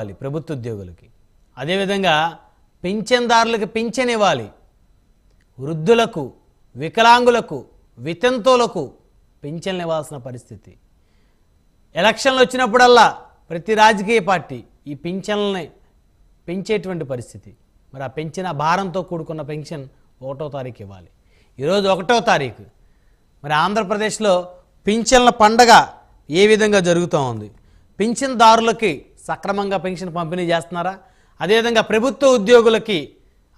ఇవ్వాలి ప్రభుత్వ ఉద్యోగులకి. అదేవిధంగా పింఛన్దారులకు పింఛన్ ఇవ్వాలి. వృద్ధులకు వికలాంగులకు వితంతువులకు పింఛన్లు ఇవ్వాల్సిన పరిస్థితి. ఎలక్షన్లు వచ్చినప్పుడల్లా ప్రతి రాజకీయ పార్టీ ఈ పింఛన్లని పెంచేటువంటి పరిస్థితి. మరి ఆ పెంచిన భారంతో కూడుకున్న పెన్షన్ ఒకటో తారీఖు ఇవ్వాలి. ఈరోజు ఒకటో తారీఖు. మరి ఆంధ్రప్రదేశ్లో పింఛన్ల పండగ ఏ విధంగా జరుగుతూ ఉంది? పింఛన్దారులకి సక్రమంగా పెన్షన్ పంపిణీ చేస్తున్నారా? అదేవిధంగా ప్రభుత్వ ఉద్యోగులకి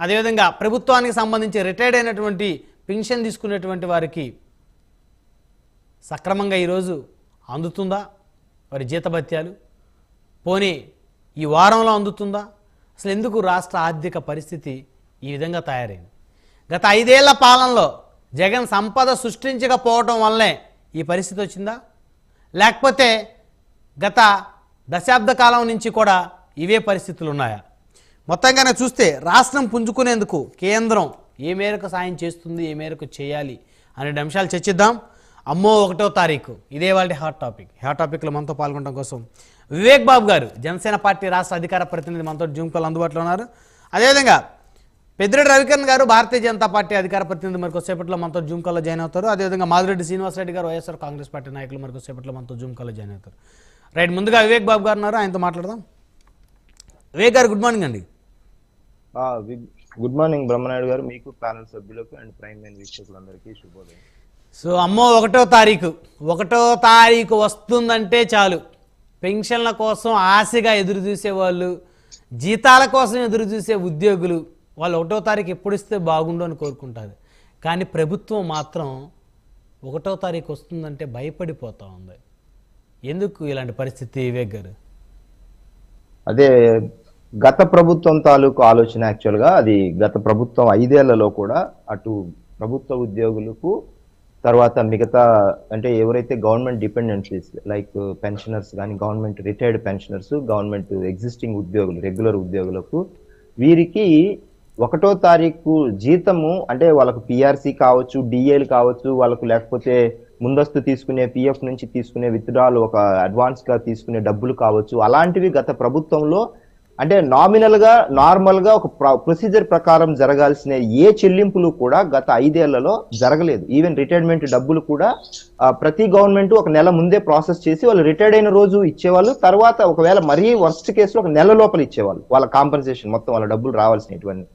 అదేవిధంగా ప్రభుత్వానికి సంబంధించి రిటైర్డ్ అయినటువంటి పెన్షన్ తీసుకునేటువంటి వారికి సక్రమంగా ఈరోజు అందుతుందా? వారి జీతభత్యాలు? పోనీ ఈ వారంలో అందుతుందా? అసలు ఎందుకు రాష్ట్ర ఆర్థిక పరిస్థితి ఈ విధంగా తయారైంది? గత ఐదేళ్ళ పాలనలో జగన్ సంపద సృష్టించకపోవటం వల్లే ఈ పరిస్థితి వచ్చిందా? లేకపోతే గత దశాబ్ద కాలం నుంచి కూడా ఇవే పరిస్థితులు ఉన్నాయా మొత్తంగానే చూస్తే రాష్ట్రం పుంజుకునేందుకు కేంద్రం ఏ మేరకు సాయం చేస్తుంది ఏ మేరకు చేయాలి అనే అంశాలు చర్చిద్దాం. అమ్మో ఒకటో తారీఖు. ఇదే వాళ్ళ హాట్ టాపిక్ హాట్ టాపిక్లో మనతో పాల్గొనడం కోసం వివేక్ బాబు గారు జనసేన పార్టీ రాష్ట్ర అధికార ప్రతినిధి మనతో జూమ్ కాల్ అందుబాటులో ఉన్నారు. అదేవిధంగా పెద్దిరెడ్డి రవికరణ్ గారు భారతీయ జనతా పార్టీ అధికార ప్రతినిధి మరి కొద్దిసేపట్లో మనతో జూమ్ కాల్లో జాయిన్ అవుతారు. అదేవిధంగా మాధురెడ్డి శ్రీనివాసరెడ్డి గారు వైఎస్ఆర్ కాంగ్రెస్ పార్టీ నాయకులు మరి కొద్దిసేపట్లో మనతో జూమ్ కాల్లో జాయిన్ అవుతారు. రైట్ ముందుగా వివేక్ బాబు గారు ఉన్నారు ఆయనతో మాట్లాడదాం. వివేక్ గారు గుడ్ మార్నింగ్ అండి. గుడ్ మార్నింగ్ బ్రహ్మనాయుడు గారు మీకు ప్యానల్ సభ్యులకు అండ్ ప్రైమ్ మెయిన్ వీక్షకులందరికీ శుభోదయం. సో అమ్మో ఒకటో తారీఖు. ఒకటో తారీఖు వస్తుందంటే చాలు. పెన్షన్ల కోసం ఆశగా ఎదురు చూసేవాళ్ళు జీతాల కోసం ఎదురు చూసే ఉద్యోగులు వాళ్ళు ఒకటో తారీఖు ఎప్పుడు ఇస్తే బాగుండు అని కోరుకుంటారు. కానీ ప్రభుత్వం మాత్రం ఒకటో తారీఖు వస్తుందంటే భయపడిపోతా ఉంది. ఎందుకు ఇలాంటి పరిస్థితి వివేక్ గారు? అదే గత ప్రభుత్వం తాలూకు ఆలోచన యాక్చువల్గా అది గత ప్రభుత్వం ఐదేళ్ళలో కూడా అటు ప్రభుత్వ ఉద్యోగులకు తర్వాత మిగతా అంటే ఎవరైతే గవర్నమెంట్ డిపెండెన్సీస్ లైక్ పెన్షనర్స్ కానీ government retired pensioners government existing ఉద్యోగులు రెగ్యులర్ ఉద్యోగులకు వీరికి ఒకటో తారీఖు జీతము అంటే వాళ్ళకు పిఆర్సీ కావచ్చు డిఏలు కావచ్చు వాళ్ళకు లేకపోతే ముందస్తు తీసుకునే పిఎఫ్ నుంచి తీసుకునే విత్డ్రాలు ఒక అడ్వాన్స్గా తీసుకునే డబ్బులు కావచ్చు. అలాంటివి గత ప్రభుత్వంలో అంటే నామినల్గా నార్మల్గా ఒక ప్రొసీజర్ ప్రకారం జరగాల్సిన ఏ చెల్లింపులు కూడా గత ఐదేళ్ళలో జరగలేదు. ఈవెన్ రిటైర్మెంట్ డబ్బులు కూడా ప్రతి గవర్నమెంట్ ఒక నెల ముందే ప్రాసెస్ చేసి వాళ్ళు రిటైర్డ్ అయిన రోజు ఇచ్చేవాళ్ళు. తర్వాత ఒకవేళ మరీ వర్స్ట్ కేసులో ఒక నెల లోపల ఇచ్చేవాళ్ళు. వాళ్ళ కాంపన్సేషన్ మొత్తం వాళ్ళ డబ్బులు రావాల్సినటువంటి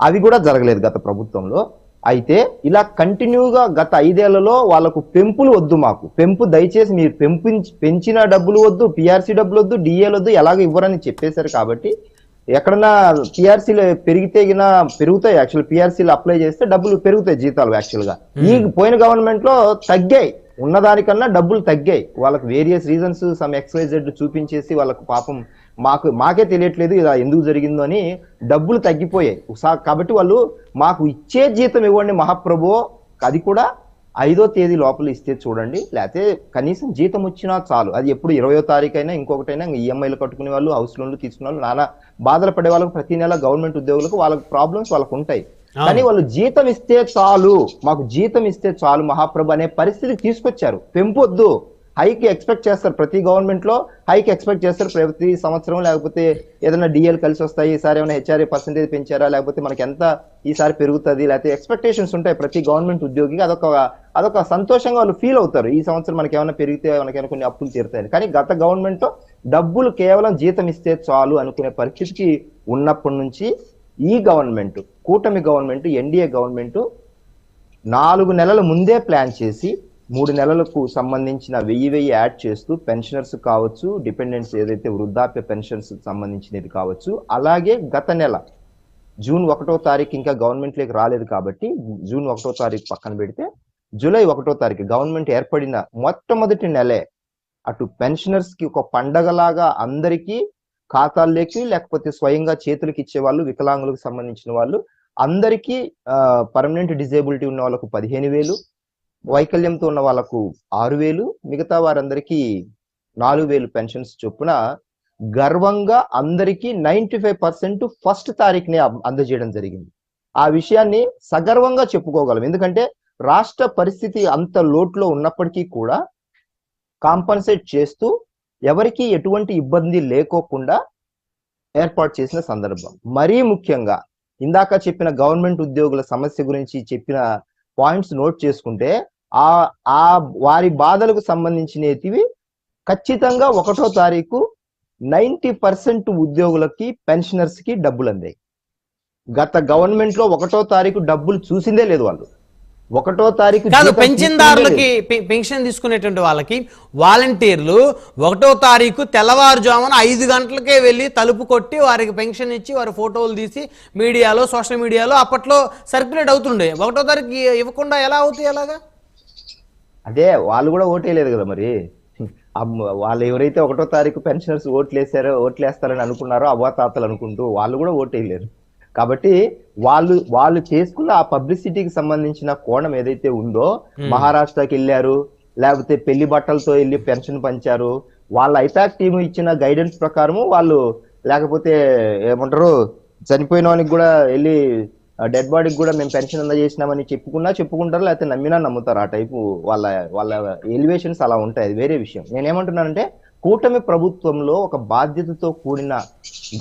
అవి కూడా జరగలేదు గత ప్రభుత్వంలో. అయితే ఇలా కంటిన్యూగా గత ఐదేళ్ళలో వాళ్ళకు పెంపులు వద్దు మాకు. పెంపు దయచేసి మీరు పెంపు పెంచిన డబ్బులు వద్దు పిఆర్సీ డబ్బులు వద్దు డిఏలు వద్దు ఎలాగ ఇవ్వరని చెప్పేశారు కాబట్టి ఎక్కడన్నా పిఆర్సీలు పెరిగితే గిన పెరుగుతాయి. యాక్చువల్ పిఆర్సీలు అప్లై చేస్తే డబ్బులు పెరుగుతాయి జీతాలు యాక్చువల్గా. ఈ పోయిన గవర్నమెంట్లో తగ్గాయి. ఉన్నదానికన్నా డబ్బులు తగ్గాయి. వాళ్ళకి వేరియస్ రీజన్స్ సమ్ ఎక్స్వైజెడ్ చూపించేసి వాళ్ళకు పాపం మాకు మాకే తెలియట్లేదు ఇలా ఎందుకు జరిగిందో అని డబ్బులు తగ్గిపోయాయి. కాబట్టి వాళ్ళు మాకు ఇచ్చే జీతం ఇవ్వండి మహాప్రభు అది కూడా ఐదో తేదీ లోపల ఇస్తే చూడండి. లేకపోతే కనీసం జీతం వచ్చినా చాలు. అది ఎప్పుడు ఇరవయో తారీఖు అయినా ఇంకొకటైనా ఈఎంఐలు కట్టుకునే వాళ్ళు హౌస్ లోన్లు తీసుకునే వాళ్ళు నానా బాధలు పడే వాళ్ళకి ప్రతి నెల గవర్నమెంట్ ఉద్యోగులకు వాళ్ళకి ప్రాబ్లమ్స్ వాళ్ళకు ఉంటాయి. కానీ వాళ్ళు జీతం ఇస్తే చాలు. మాకు జీతం ఇస్తే చాలు మహాప్రభు అనే పరిస్థితి తీసుకొచ్చారు. పెంపొద్దు. హైకి ఎక్స్పెక్ట్ చేస్తారు. ప్రతి గవర్నమెంట్లో హైకి ఎక్స్పెక్ట్ చేస్తారు. ప్రతి సంవత్సరం లేకపోతే ఏదైనా డిఎల్ కలిసి వస్తాయి. ఈసారి ఏమైనా హెచ్ఆర్ఏ పర్సెంటేజ్ పెంచారా? లేకపోతే మనకి ఎంత ఈసారి పెరుగుతుంది? లేకపోతే ఎక్స్పెక్టేషన్స్ ఉంటాయి ప్రతి గవర్నమెంట్ ఉద్యోగికి. అదొక అదొక సంతోషంగా వాళ్ళు ఫీల్ అవుతారు. ఈ సంవత్సరం మనకి ఏమైనా పెరిగితే మనకేమైనా కొన్ని అప్పులు తీరుతాయి కానీ గత గవర్నమెంట్ డబ్బులు కేవలం జీతం ఇస్తే చాలు అనుకునే పరిస్థితికి ఉన్నప్పటి నుంచి ఈ గవర్నమెంట్ కూటమి గవర్నమెంట్ ఎన్డీఏ గవర్నమెంట్ నాలుగు నెలల ముందే ప్లాన్ చేసి మూడు నెలలకు సంబంధించిన వెయ్యి వెయ్యి యాడ్ చేస్తూ పెన్షనర్స్ కావచ్చు డిపెండెంట్స్ ఏదైతే వృద్ధాప్య పెన్షన్స్ సంబంధించినది కావచ్చు. అలాగే గత నెల జూన్ ఒకటో తారీఖు ఇంకా గవర్నమెంట్లోకి రాలేదు కాబట్టి జూన్ ఒకటో తారీఖు పక్కన పెడితే జూలై ఒకటో తారీఖు గవర్నమెంట్ ఏర్పడిన మొట్టమొదటి నెలే అటు పెన్షనర్స్కి ఒక పండగలాగా అందరికీ ఖాతాల్లోకి లేకపోతే స్వయంగా చేతులకి ఇచ్చే వాళ్ళు వికలాంగులకు సంబంధించిన వాళ్ళు అందరికీ పర్మనెంట్ డిజేబిలిటీ ఉన్న వాళ్ళకు పదిహేను వేలు వైకల్యంతో ఉన్న వాళ్ళకు ఆరు వేలు మిగతా వారందరికీ నాలుగు వేలు పెన్షన్స్ చొప్పున గర్వంగా అందరికీ నైన్టీ ఫైవ్ పర్సెంట్ ఫస్ట్ తారీఖునే అందజేయడం జరిగింది. ఆ విషయాన్ని సగర్వంగా చెప్పుకోగలం. ఎందుకంటే రాష్ట్ర పరిస్థితి అంత లోట్లో ఉన్నప్పటికీ కూడా కాంపన్సేట్ చేస్తూ ఎవరికి ఎటువంటి ఇబ్బంది లేకోకుండా ఏర్పాటు చేసిన సందర్భం. మరీ ముఖ్యంగా ఇందాక చెప్పిన గవర్నమెంట్ ఉద్యోగుల సమస్య గురించి చెప్పిన పాయింట్స్ నోట్ చేసుకుంటే ఆ ఆ వారి బాధలకు సంబంధించినవి ఖచ్చితంగా ఒకటో తారీఖు నైంటీ పర్సెంట్ ఉద్యోగులకి పెన్షనర్స్కి డబ్బులు అందాయి గత గవర్నమెంట్లో ఒకటో తారీఖు డబ్బులు చూసిందే లేదు వాళ్ళు. ఒకటో తారీఖు కాదు పెన్షన్దారులకి పెన్షన్ తీసుకునేటువంటి వాళ్ళకి వాలంటీర్లు ఒకటో తారీఖు తెల్లవారుజామున ఐదు గంటలకే వెళ్ళి తలుపు కొట్టి వారికి పెన్షన్ ఇచ్చి వారి ఫోటోలు తీసి మీడియాలో సోషల్ మీడియాలో అప్పట్లో సర్క్యులేట్ అవుతుండే. ఒకటో తారీఖు ఇవ్వకుండా ఎలా అవుతాయి అలాగా? అదే వాళ్ళు కూడా ఓటేయలేదు కదా మరి. వాళ్ళు ఎవరైతే ఒకటో తారీఖు పెన్షనర్స్ ఓట్లు వేసారో ఓట్లు వేస్తారని అనుకున్నారో అవ్వాతాతలు అనుకుంటూ వాళ్ళు కూడా ఓటేయలేరు. కాబట్టి వాళ్ళు వాళ్ళు చేసుకున్న ఆ పబ్లిసిటీకి సంబంధించిన కోణం ఏదైతే ఉందో మహారాష్ట్రకి వెళ్ళారు లేకపోతే పెళ్ళి బట్టలతో వెళ్ళి పెన్షన్ పంచారు వాళ్ళ ఐపాక్ టీం ఇచ్చిన గైడెన్స్ ప్రకారము వాళ్ళు లేకపోతే ఏమంటారు చనిపోయిన వానికి కూడా వెళ్ళి డెడ్ బాడీకి కూడా మేము పెన్షన్ అందజేసినామని చెప్పుకున్నా చెప్పుకుంటారు లేకపోతే నమ్మినా నమ్ముతారు ఆ టైపు వాళ్ళ వాళ్ళ ఎలివేషన్స్ అలా ఉంటాయి. అది వేరే విషయం. నేనేమంటున్నానంటే కూటమి ప్రభుత్వంలో ఒక బాధ్యతతో కూడిన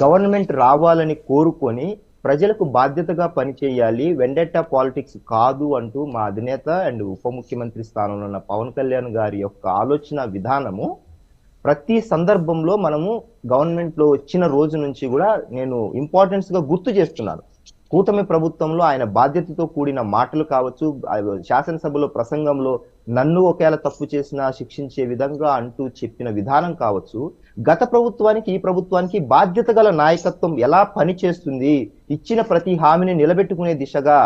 గవర్నమెంట్ రావాలని కోరుకొని ప్రజలకు బాధ్యతగా పనిచేయాలి వెండెట్టా పాలిటిక్స్ కాదు అంటూ మా అధినేత అండ్ ఉప ముఖ్యమంత్రి స్థానంలో ఉన్న పవన్ కళ్యాణ్ గారి యొక్క ఆలోచన విధానము ప్రతి సందర్భంలో మనము గవర్నమెంట్లో వచ్చిన రోజు నుంచి కూడా నేను ఇంపార్టెన్స్గా గుర్తు చేస్తున్నాను. కూటమి ప్రభుత్వంలో ఆయన బాధ్యతతో కూడిన మాటలు కావచ్చు శాసనసభలో ప్రసంగంలో నన్ను ఒకేలా తప్పు చేసినా శిక్షించే విధంగా అంటూ చెప్పిన విధానం కావచ్చు గత ప్రభుత్వానికి ఈ ప్రభుత్వానికి బాధ్యత గల నాయకత్వం ఎలా పనిచేస్తుంది ఇచ్చిన ప్రతి హామీని నిలబెట్టుకునే దిశగా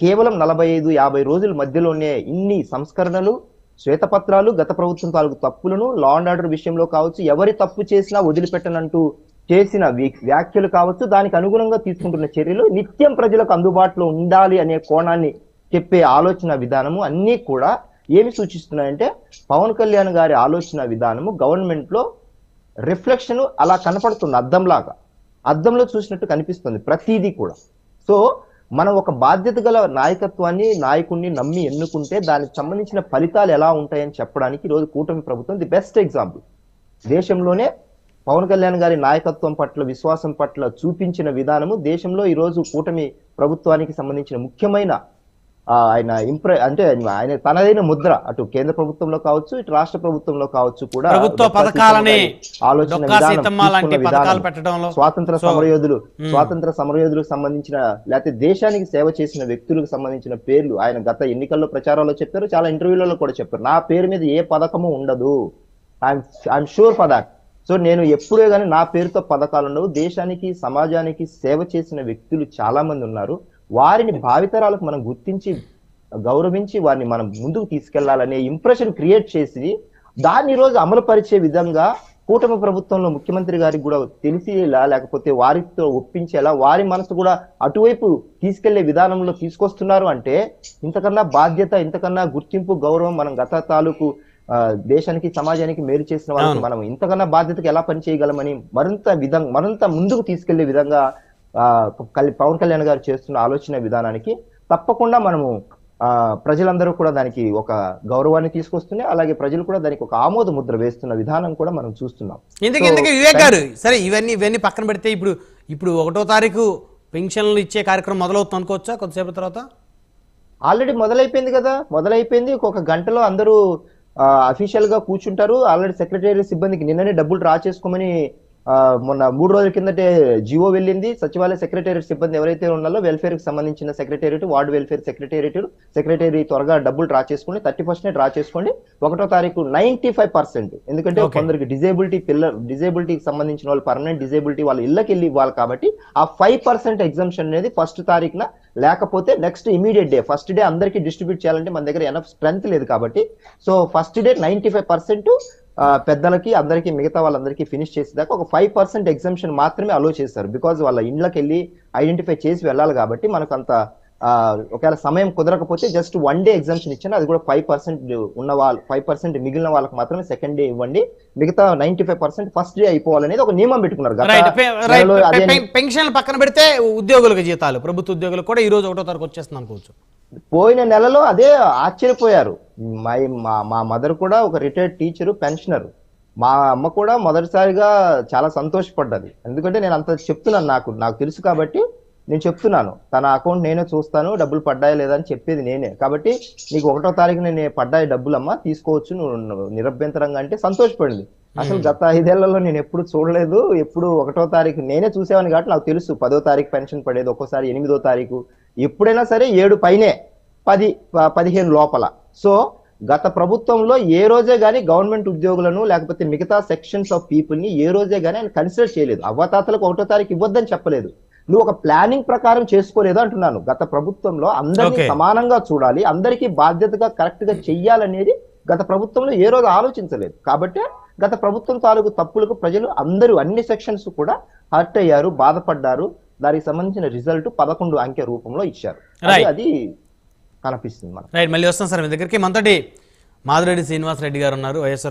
కేవలం నలభై ఐదు యాభై రోజుల మధ్యలోనే ఇన్ని సంస్కరణలు శ్వేతపత్రాలు గత ప్రభుత్వం తాలూకు తప్పులను లా అండ్ ఆర్డర్ విషయంలో కావచ్చు ఎవరి తప్పు చేసినా వదిలిపెట్టనంటూ చేసిన వ్యాఖ్యలు కావచ్చు దానికి అనుగుణంగా తీసుకుంటున్న చర్యలు నిత్యం ప్రజలకు అందుబాటులో ఉండాలి అనే కోణాన్ని చెప్పే ఆలోచన విధానము అన్నీ కూడా ఏమి సూచిస్తున్నాయంటే పవన్ కళ్యాణ్ గారి ఆలోచన విధానము గవర్నమెంట్లో రిఫ్లెక్షన్ అలా కనపడుతుంది అద్దంలాగా. అద్దంలో చూసినట్టు కనిపిస్తుంది ప్రతిదీ కూడా. సో మనం ఒక బాధ్యత గల నాయకత్వాన్ని నాయకుడిని నమ్మి ఎన్నుకుంటే దానికి సంబంధించిన ఫలితాలు ఎలా ఉంటాయని చెప్పడానికి ఈరోజు కూటమి ప్రభుత్వం ది బెస్ట్ ఎగ్జాంపుల్. దేశంలోనే పవన్ కళ్యాణ్ గారి నాయకత్వం పట్ల విశ్వాసం పట్ల చూపించిన విధానము దేశంలో ఈ రోజు కూటమి ప్రభుత్వానికి సంబంధించిన ముఖ్యమైన ఆయన ఇంప్ర అంటే ఆయన తనదైన ముద్ర అటు కేంద్ర ప్రభుత్వంలో కావచ్చు ఇటు రాష్ట్ర ప్రభుత్వంలో కావచ్చు కూడా ప్రభుత్వ పథకాలని ఆలోచన పెట్టడంలో స్వాతంత్ర సమరయోధులు. స్వాతంత్ర సమరయోధులకు సంబంధించిన లేకపోతే దేశానికి సేవ చేసిన వ్యక్తులకు సంబంధించిన పేర్లు ఆయన గత ఎన్నికల్లో ప్రచారంలో చెప్పారు చాలా ఇంటర్వ్యూలలో కూడా చెప్పారు. నా పేరు మీద ఏ పథకము ఉండదు. I'm sure for that so నేను ఎప్పుడే కానీ నా పేరుతో పథకాలు ఉండవు. దేశానికి సమాజానికి సేవ చేసిన వ్యక్తులు చాలా మంది ఉన్నారు. వారిని భావితరాలకు మనం గుర్తించి గౌరవించి వారిని మనం ముందుకు తీసుకెళ్ళాలనే ఇంప్రెషన్ క్రియేట్ చేసి దాన్ని రోజు అమలు పరిచే విధంగా కూటమి ప్రభుత్వంలో ముఖ్యమంత్రి గారికి కూడా తెలిసేలా లేకపోతే వారితో ఒప్పించేలా వారి మనసు కూడా అటువైపు తీసుకెళ్ళే విధానంలో తీసుకొస్తున్నారు అంటే ఇంతకన్నా బాధ్యత ఇంతకన్నా గుర్తింపు గౌరవం మనం గత తాలూకు దేశానికి సమాజానికి మేలు చేసిన వాళ్ళకి. మనం ఇంతకన్నా బాధ్యతగా ఎలా పని చేయగలమని మరింత విధంగా మరింత ముందుకు తీసుకెళ్ళే విధంగా పవన్ కళ్యాణ్ గారు చేస్తున్న ఆలోచన విధానానికి తప్పకుండా మనము ఆ ప్రజలందరూ కూడా దానికి ఒక గౌరవాన్ని తీసుకొస్తూనే అలాగే ప్రజలు కూడా దానికి ఒక ఆమోద ముద్ర వేస్తున్న విధానం కూడా మనం చూస్తున్నాం. ఇంతకీ వివేక్ గారు సరే ఇవన్నీ ఇవన్నీ పక్కన పెడితే ఇప్పుడు ఇప్పుడు ఒకటో తారీఖు పెన్షన్లు ఇచ్చే కార్యక్రమం మొదలవుతుంది అనుకోవచ్చా కొద్దిసేపు తర్వాత? ఆల్రెడీ మొదలైపోయింది కదా. మొదలైపోయింది. ఒక గంటలో అందరూ అఫీషియల్గా కూర్చుంటారు. ఆల్రెడీ సెక్రటరీ సిబ్బందికి నిన్ననే డబ్బులు డ్రా చేసుకోమని మొన్న మూడు రోజుల కిందటే జియో వెళ్ళింది. సచివాలయ సెక్రటేరియట్ సిబ్బంది ఎవరైతే ఉన్నారో వెల్ఫేర్కి సంబంధించిన secretariat ward welfare secretariat secretary త్వరగా డబ్బులు డ్రా చేసుకోండి. థర్టీ ఫస్ట్ డ్రా చేసుకోండి. ఒకటో తారీఖు నైన్టీ ఫైవ్ పర్సెంట్. ఎందుకంటే. కొందరికి డిజేబిలిటీ పిల్ల డిజేబిలిటీకి సంబంధించిన వాళ్ళు పర్మనెంట్ డిజేబిలిటీ వాళ్ళ ఇళ్ళకి వెళ్ళి ఇవ్వాలి కాబట్టి ఆ ఫైవ్ పర్సెంట్ ఎగ్జామ్షన్ అనేది ఫస్ట్ తారీఖున లేకపోతే next immediate day first day అందరికి డిస్ట్రిబ్యూట్ చేయాలంటే మన దగ్గర ఎనఫ్ స్ట్రెంత్ లేదు కాబట్టి. So first day ninety five percent పెద్దలకి అందరికి మిగతా వాళ్ళందరికీ ఫినిష్ చేసేదాకా ఒక ఫైవ్ పర్సెంట్ ఎగ్జామ్షన్ మాత్రమే అలో చేస్తారు. బికాజ్ వాళ్ళ ఇండ్లకి వెళ్ళి ఐడెంటిఫై చేసి వెళ్ళాలి కాబట్టి మనకు అంత ఒకవేళ సమయం కుదరకపోతే జస్ట్ వన్ డే ఎగ్జామ్షన్ ఇచ్చాను అది కూడా ఫైవ్ పర్సెంట్ ఉన్న వాళ్ళు ఫైవ్ పర్సెంట్ మిగిలిన వాళ్ళకి మాత్రమే సెకండ్ డే ఇవ్వండి. మిగతా ninety five percent first day అయిపోవాలనేది ఒక నియమం పెట్టుకున్నారు. గత రైట్ పె- రైట్ నెలలో పె- అదే పె- పెన్షన్లు పక్కన పెడితే ఉద్యోగులకు జీతాలు ప్రభుత్వ ఉద్యోగులకు కూడా ఈ రోజు ఒకటో తారీఖు వచ్చేస్తుంది అనుకోవచ్చు. పోయిన నెలలో అదే ఆశ్చర్యపోయారు. మా మా- మా మదర్ కూడా ఒక రిటైర్డ్ టీచర్ పెన్షనర్. మా అమ్మ కూడా మొదటిసారిగా చాలా సంతోషపడ్డది. ఎందుకంటే నేను అంత చెప్తున్నాను నాకు నాకు తెలుసు కాబట్టి నేను చెప్తున్నాను. తన అకౌంట్ నేనే చూస్తాను డబ్బులు పడ్డాయా లేదా అని చెప్పేది నేనే. కాబట్టి నీకు ఒకటో తారీఖు నేను పడ్డాయి డబ్బులు అమ్మా తీసుకోవచ్చు నువ్వు నిరభ్యంతరంగా అంటే సంతోషపడింది. అసలు గత ఐదేళ్ళలో నేను ఎప్పుడు చూడలేదు ఎప్పుడు ఒకటో తారీఖు నేనే చూసేవాని కాబట్టి నాకు తెలుసు. పదో తారీఖు పెన్షన్ పడేది ఒక్కోసారి ఎనిమిదో తారీఖు. ఎప్పుడైనా సరే ఏడు పైనే పది పదిహేను లోపల. సో గత ప్రభుత్వంలో ఏ రోజే గానీ గవర్నమెంట్ ఉద్యోగులను లేకపోతే మిగతా సెక్షన్స్ ఆఫ్ పీపుల్ని ఏ రోజే గానీ ఆయన కన్సిడర్ చేయలేదు. అవ్వతాతలకు ఒకటో తారీఖు ఇవ్వద్దని చెప్పలేదు. నువ్వు ఒక ప్లానింగ్ ప్రకారం చేసుకోలేదు అంటున్నాను. గత ప్రభుత్వంలో అందరినీ Okay. సమానంగా చూడాలి. అందరికీ బాధ్యతగా కరెక్ట్గా చెయ్యాలనేది గత ప్రభుత్వంలో ఏ రోజు ఆలోచించలేదు. కాబట్టి గత ప్రభుత్వం తాలూకు తప్పులకు ప్రజలు అందరూ అన్ని సెక్షన్స్ కూడా హర్ట్ అయ్యారు బాధపడ్డారు. దానికి సంబంధించిన రిజల్ట్ పదకొండు అంకె రూపంలో ఇచ్చారు. అది కనిపిస్తుంది మనకు. రైట్ మళ్ళీ వస్తాం సార్ మీ దగ్గరికి. మనతోటి మాధురెడ్డి శ్రీనివాస్ రెడ్డి గారు ఉన్నారు వైఎస్ఆర్